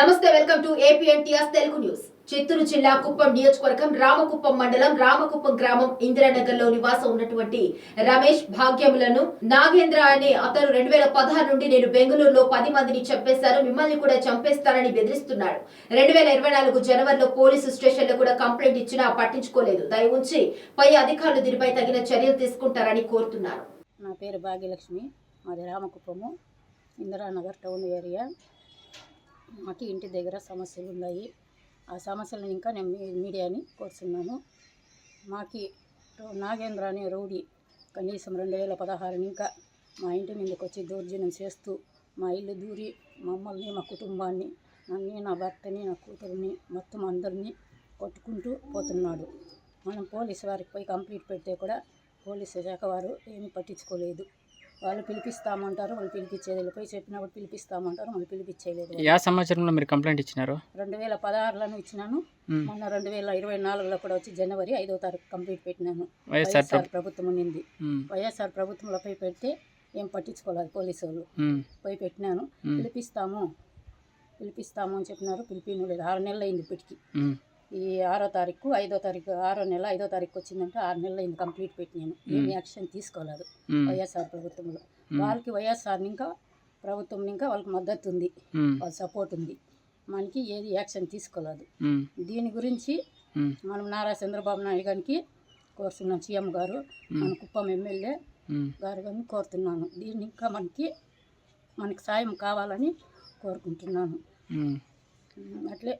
నమస్తే welcome to APNTS Telugu news. Chittoor జిల్లా కుప్పం నియోజకవర్గం రామకుప్పం మండలం రామకుప్పం గ్రామం ఇందిరానగర్లో నివాసం ఉన్నటువంటి రమేష్ భాగ్యములను నాగేంద్ర అనే అతను రెండు వేల పదహారు నుండి నేను బెంగళూరులో పది మందిని చంపేశాను మిమ్మల్ని కూడా చంపేస్తానని బెదిరిస్తున్నాడు. రెండు వేల ఇరవై నాలుగు జనవరిలో పోలీసు స్టేషన్లో కూడా కంప్లైంట్ ఇచ్చినా పట్టించుకోలేదు. దయ ఉంచి పై అధికారులు దీనిపై తగిన చర్యలు తీసుకుంటారని కోరుతున్నారు. నా పేరు భాగ్యలక్ష్మి. మాది రామకుప్పము ఇందిరానగర్ టౌన్ ఏరియా. మాకు ఇంటి దగ్గర సమస్యలు ఉన్నాయి ఆ సమస్యలను ఇంకా నేను మీ- మీడియాని కోరుతున్నాను. మాకి నాగేంద్ర అనే రౌడీ కనీసం రెండు వేల పదహారు ఇంకా మా ఇంటి మీదకి వచ్చి దౌర్జన్యం చేస్తూ మా ఇల్లు దూరి మమ్మల్ని మా కుటుంబాన్ని నన్ను నా భర్తని నా కూతురుని మొత్తం అందరినీ కొట్టుకుంటూ పోతున్నాడు. మనం పోలీసు వారికి పోయి కంప్లీట్ పెడితే కూడా పోలీసు శాఖ వారు ఏమీ పట్టించుకోలేదు. వాళ్ళు పిలిపిస్తామంటారు వాళ్ళు పిలిపించేది పోయి చెప్పినప్పుడు పిలిపిస్తామంటారు వాళ్ళు. పిలిపించేలేదు యా సంవత్సరంలో మీరు కంప్లైంట్ ఇచ్చినారు? రెండు వేల పదహారులను ఇచ్చినాను. మొన్న రెండు వేల ఇరవై నాలుగులో కూడా వచ్చి జనవరి ఐదో తారీఖు కంప్లీట్ పెట్టినాను. వైఎస్ఆర్ వైఎస్ఆర్ ప్రభు ప్రభుత్వం ఉన్నింది. వైఎస్ఆర్ ప్రభుత్వంలో పోయి పెడితే ఏం పట్టించుకోలేదు పోలీసు వాళ్ళు. పోయి పెట్టినాను. పిలిపిస్తాము. పిలిపిస్తాము అని చెప్పినారు. పిలిపిను లేదు. ఆరు నెలలు అయింది ఇప్పటికి. ఈ ఆరో తారీఖు ఐదో తారీఖు ఆరో నెల ఐదో తారీఖు వచ్చిందంటే ఆరు నెలలు అయింది కంప్లీట్ పెట్టినాను ఏమి యాక్షన్ తీసుకోలేదు. వైఎస్ఆర్ ప్రభుత్వంలో. వాళ్ళకి వైఎస్ఆర్ ఇంకా ప్రభుత్వం ఇంకా వాళ్ళకి మద్దతు ఉంది. వాళ్ళ సపోర్ట్ ఉంది మనకి ఏది యాక్షన్ తీసుకోలేదు. దీని గురించి. మనం నారా చంద్రబాబు నాయుడు గారికి కోరుతున్నాం సీఎం గారు మన కుప్పం ఎమ్మెల్యే మ్మ్. గారు గారిని కోరుతున్నాను దీన్ని ఇంకా మనకి మనకి సాయం కావాలని కోరుకుంటున్నాను. అట్లే